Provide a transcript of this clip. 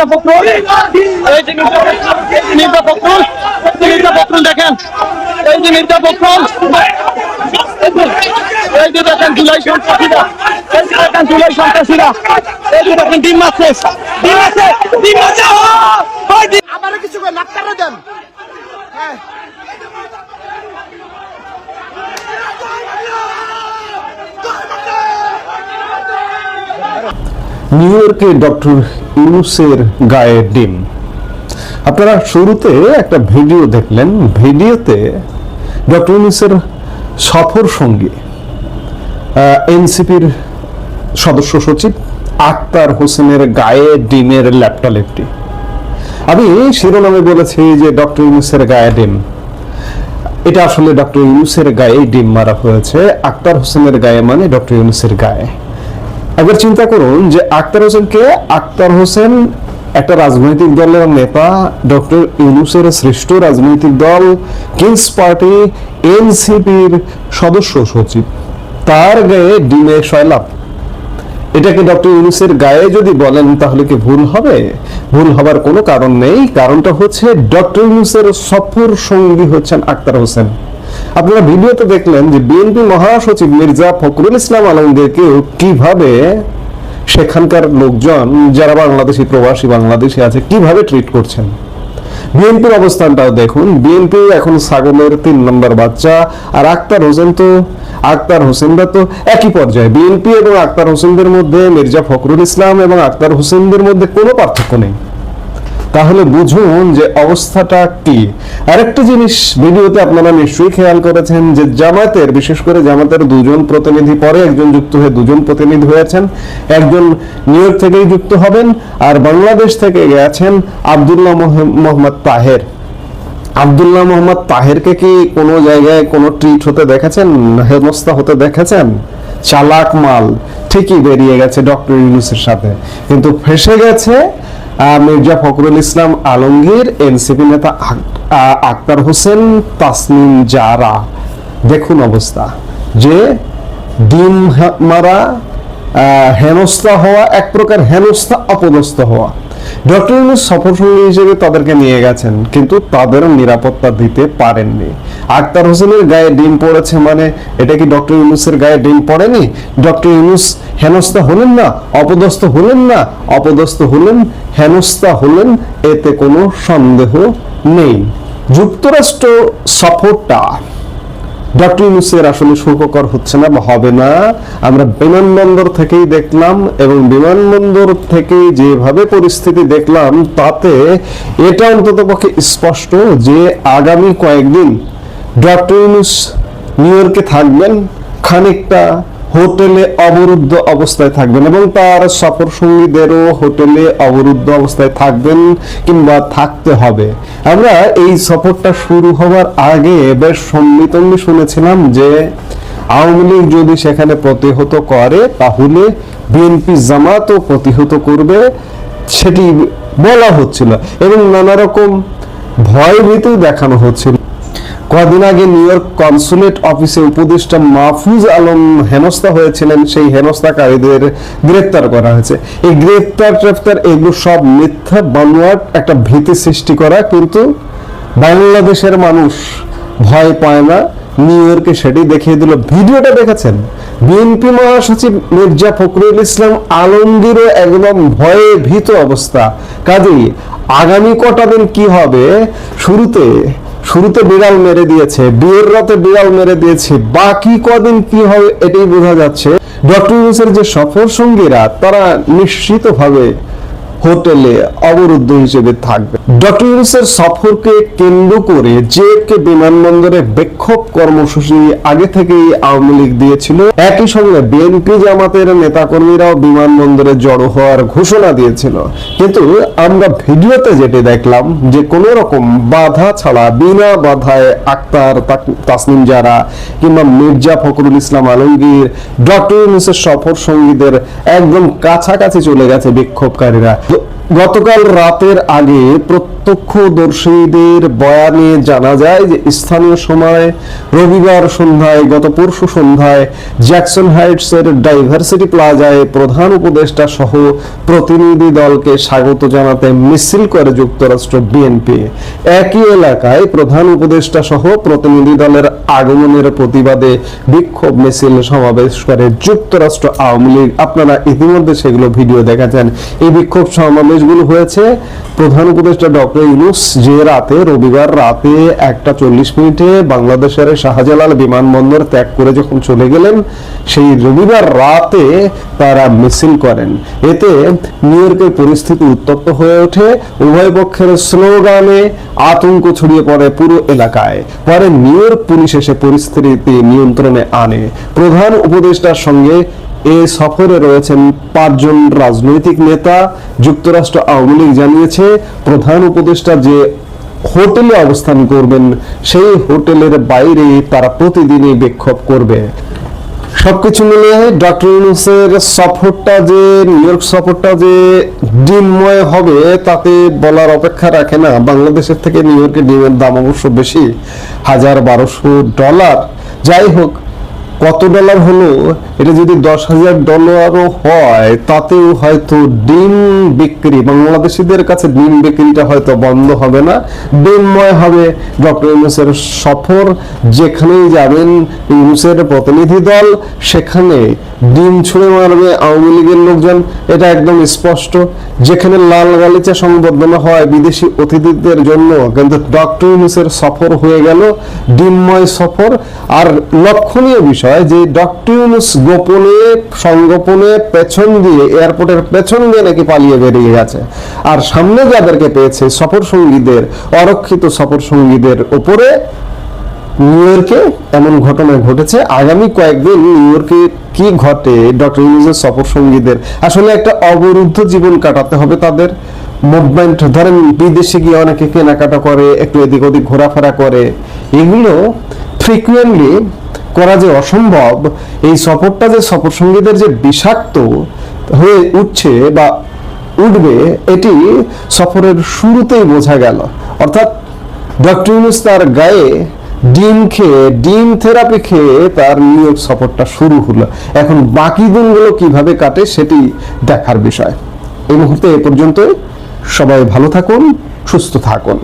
মির্জা ফখরুল এই যে মির্জা ফখরুল, মির্জা ফখরুল দেখেন। এই যে মির্জা ফখরুল এই যে দেখেন জুলাই সন্ত্রাসীরা এই যে দেখেন জুলাই সন্ত্রাসীরা এই যে দেখেন ডিম মারছে ডিম মারছে ডিম ওই আমারও কিছু লাখ টাকা দেন? হ্যাঁ। নিউ ইয়র্কে ডক্টর ইউনুসের গায়ে ডিম। আপনারা শুরুতে একটা ভিডিও দেখলেন। ভিডিওতে ডক্টর ইউনুসের সফর সঙ্গী এনসিপির সদস্য সচিব আক্তার হোসেনের গায়ে ডিমের ল্যাপটালেপটি আমি শিরোনামে বলেছি যে ডক্টর ইউনুসের গায়ে ডিম। এটা আসলে ডক্টর ইউনুসের গায়ে ডিম মারা হয়েছে। আক্তার হোসেনের গায়ে মানে ডক্টর ইউনুসের গায়ে। একবার চিন্তা করুন যে আক্তার হোসেনকে আক্তার হোসেন একটা রাজনৈতিক দলের নেতা, ডক্টর ইউনুসের শ্রেষ্ঠ রাজনৈতিক দল, কিংস পার্টি, এনসিপির সদস্য সচিব। তার গায়ে ডিমে সয়লাভ এটাকে ডক্টর ইউনুসের গায়ে যদি বলেন তাহলে কি ভুল হবে? ভুল হবার কোনো কারণ নেই। কারণটা হচ্ছে ডক্টর ইউনুসের সফর সঙ্গী হচ্ছেন আক্তার হোসেন। আপনারা ভিডিওতে দেখলেন যে বিএনপি মহাসচিব মির্জা ফখরুল ইসলাম আলমগীরকেও কীভাবে সেখানকার লোকজন, যারা বাংলাদেশি প্রবাসী বাংলাদেশি আছে, কীভাবে ট্রিট করছেন? বিএনপির অবস্থানটাও দেখুন। বিএনপি এখন ছাগলের তিন নম্বর বাচ্চা আর আক্তার হোসেন তো, আক্তার হোসেনরা তো একই পর্যায়ে। বিএনপি এবং আক্তার হোসেনদের মধ্যে মির্জা ফখরুল ইসলাম এবং আক্তার হোসেনদের মধ্যে কোনো পার্থক্য নেই। তাহলে বুঝুন যে অবস্থাটা কি। আরেকটা জিনিস ভিডিওতে আপনারা নিশ্চয়ই খেয়াল করেছেন যে জামাতের বিশেষ করে জামাতের দুজন প্রতিনিধি পরে একজন যুক্ত হয়ে দুজন প্রতিনিধি হয়েছেন, একজন নিউ ইয়র্ক থেকেই যুক্ত হবেন আর বাংলাদেশ থেকে গেছেন আব্দুল্লাহ মোহাম্মদ তাহের। আব্দুল্লাহ মোহাম্মদ তাহেরকে কি কোনো জায়গায় কোনো ট্রিট হতে দেখেছেন হেমস্তা হতে দেখেছেন? চালাক মাল ঠিকই বেরিয়ে গেছে ডক্টর ইউনুসের সাথে। কিন্তু ফেসে গেছে মির্জা ফখরুল ইসলাম আলমগীর, এনসিপি নেতা আক্তার হোসেন, তাসনিম জারা। দেখুন অবস্থা যে ডিম মারা হেনস্থা হওয়া, এক প্রকার হেনস্থা, অপদস্থ হওয়া। ডক্টর ইউনুস সফরসঙ্গী হিসেবে তাদেরকে নিয়ে গেছেন, কিন্তু নিরাপত্তা দিতে পারেননি। আক্তার হোসেনের গায়ে ডিম পড়েছে মানে এটা কি ডক্টর ইউনুসের গায়ে ডিম পড়েনি? ডক্টর ইউনুস হেনস্থা হলেন না, অপদস্থ হলেন না, অপদস্থ হলেন, হেনস্থা হলেন, এতে কোনো সন্দেহ নেই। যুক্তরাষ্ট্র সফরটা ডক্টর ইউনুসের আসলে সুখকর হচ্ছে না বা হবে না। আমরা বিমানবন্দর থেকেই দেখলাম এবং বিমানবন্দর থেকে যেভাবে পরিস্থিতি দেখলাম, তাতে এটা অন্তত পক্ষে স্পষ্ট যে আগামী কয়েকদিন ডক্টর ইউনুস নিউ ইয়র্কে থাকবেন, খানিকটা হোটেলে অবরুদ্ধ অবস্থায় থাকবেন এবং তার সফর সঙ্গীদেরও হোটেলে অবরুদ্ধ অবস্থায় থাকবেন কিংবা থাকতে হবে। আমরা এই সফরটা শুরু হওয়ার আগে বেশ সম্মিতম্বি শুনেছিলাম যে আওয়ামী লীগ যদি সেখানে প্রতিহত করে, তাহলে বিএনপি জামাতও প্রতিহত করবে, সেটি বলা হচ্ছিল এবং নানা রকম ভয় ভীতি দেখানো হচ্ছিল। কদিন আগে নিউ ইয়র্ক কনসুলেট অফিসে উপদেষ্টা মাহফুজ আলম হেনস্থা হয়েছিলেন, সেই হেনস্থাকারীদের গ্রেপ্তার করা হয়েছে। এই গ্রেপ্তার, ট্রেপ্তার এগুলো সব মিথ্যা, বানোয়াট একটা ভীতি সৃষ্টি করা, কিন্তু বাংলাদেশের মানুষ ভয় পায় না। নিউ ইয়র্কে সেটি দেখিয়ে দিল। ভিডিওটা দেখেছেন? বিএনপি মহাসচিব মির্জা ফখরুল ইসলাম আলমগীরও একদম ভয়ে ভীত অবস্থা। কাজেই আগামী কটা দিন কি হবে? শুরুতে শুরুতে বিড়াল মেরে দিয়েছে, বিয়ের রাতে বিড়াল মেরে দিয়েছে, বাকি কদিন কি হবে এটাই বোঝা যাচ্ছে। ডক্টর যে সফর সঙ্গীরা, তারা নিশ্চিতভাবে হোটেলে অবরুদ্ধ হিসেবে থাকবে। ডক্টর ইউনুসের সফরকে কেন্দ্র করে জেএফকে বিমানবন্দরে বিক্ষোভ কর্মসূচি আগে থেকেই আওয়ামী লীগ দিয়েছিল। একই সঙ্গে বিএনপি জামাতের নেতাকর্মীরাও বিমানবন্দরে জড়ো হওয়ার ঘোষণা দিয়েছিল। কিন্তু আমরা ভিডিওতে যেটি দেখলাম যে কোন রকম বাধা ছাড়া, বিনা বাধায় আক্তার তাসনিম জারা কিংবা মির্জা ফখরুল ইসলাম আলমগীর, ডক্টর ইউনুসের সফর সঙ্গীদের একদম কাছাকাছি চলে গেছে বিক্ষোভকারীরা। গতকাল রাতের আগে প্রত্যক্ষদর্শীদের বয়ানে জানা যায় যে স্থানীয় সময় রবিবার সন্ধ্যায়, গত পরশু সন্ধ্যায় জ্যাকসন হাইটসের ডাইভার্সিটি প্লাজায় প্রধান উপদেষ্টা সহ প্রতিনিধি দলকে স্বাগত জানাতে মিছিল করে যুক্তরাষ্ট্র বিএনপি একই এলাকায় প্রধান উপদেষ্টা সহ প্রতিনিধি দলের আগমনের প্রতিবাদে বিক্ষোভ মিছিল সমাবেশ করে যুক্তরাষ্ট্র আওয়ামী লীগ। আপনারা ইতিমধ্যে সেগুলো ভিডিও দেখেছেন। এই বিক্ষোভ সমাবেশগুলো হয়েছে। প্রধান উপদেষ্টা ডক্টর ইউনুস যে রাতে, রবিবার রাতে একটা চল্লিশ মিনিটে বাংলাদেশের শাহজালাল বিমানবন্দর ত্যাগ করে যখন চলে গেলেন, সেই রবিবার রাতে তারা মিছিল করেন। এতে নিউ ইয়র্কের পরিস্থিতি উত্তপ্ত হয়ে ওঠে। উভয় পক্ষের স্লোগানে আতঙ্ক ছড়িয়ে পড়ে পুরো এলাকায়। পরে নিউ ইয়র্ক পুলিশ এসে পরিস্থিতি নিয়ন্ত্রণে আনে। প্রধান উপদেষ্টার সঙ্গে এ সফরে রয়েছেন পাঁচজন রাজনৈতিক নেতা। যুক্তরাষ্ট্র আওয়ামী লীগ জানিয়েছে, প্রধান উপদেষ্টা যে হোটেলে অবস্থান করবেন, সেই হোটেলের বাইরে তারা প্রতিদিনই বিক্ষোভ করবে। সবকিছু মিলে ডক্টর ইউনুসের সফরটা যে, নিউ ইয়র্ক সফরটা যে ডিমময় হবে, তাতে বলার অপেক্ষা রাখে না। বাংলাদেশের থেকে নিউ ইয়র্কের ডিমের দাম অবশ্য বেশি, হাজার বারোশো ডলার। যাই হোক কত ডলার হলো? এটা যদি দশ হাজার ডলারও হয়, তাতেও হয়তো ডিম বিক্রি, বাংলাদেশিদের কাছে ডিম বিক্রিটা হয়তো বন্ধ হবে না। ডিমময় হবে ডক্টর ইউনুসের সফর, যেখানেই যাবেন ইউনুসের প্রতিনিধি দল, সেখানে ডিম ছুঁড়ে মারবে আওয়ামী লীগের লোকজন, এটা একদম স্পষ্ট। যেখানে লাল গালিচা সংবর্ধনা হয় বিদেশি অতিথিদের জন্য, কিন্তু ডক্টর ইউনুসের সফর হয়ে গেল ডিমময় সফর। আর লক্ষণীয় বিষয় যে ডক্টর ইউনুস গোপনে, সংগোপনে পেছন দিয়ে, এয়ারপোর্টের পেছন দিয়ে নাকি পালিয়ে বেরিয়ে গেছে। আর সামনে যাদেরকে পেয়েছে সফর সঙ্গীদের অরক্ষিত সফর সঙ্গীদের উপরে নিউ ইয়র্কে এমন ঘটনা ঘটেছে। আগামী কয়েকদিন নিউ ইয়র্কে কি ঘটে? ডক্টর ইউনুসের সফর সঙ্গীদের। আসলে একটা অবরুদ্ধ জীবন কাটাতে হবে তাদের। মুভমেন্ট ধরেন বিদেশে গিয়ে অনেকে কেনাকাটা করে, একটু এদিক ওদিক ঘোরাফেরা করে। এগুলো ফ্রিকুয়েন্টলি করা যে অসম্ভব, এই সফরটা যে সফর সঙ্গীদের যে বিষাক্ত হয়ে উঠছে বা উঠবে, এটি সফরের শুরুতেই বোঝা গেল। অর্থাৎ ডক্টর ইউনুস তার গায়ে ডিম খেয়ে, ডিম থেরাপি খেয়ে তার নিয়োগ সফরটা শুরু হলো। এখন বাকি দিনগুলো কীভাবে কাটে সেটি দেখার বিষয়। এই মুহূর্তে এ পর্যন্ত সবাই ভালো থাকুন, সুস্থ থাকুন।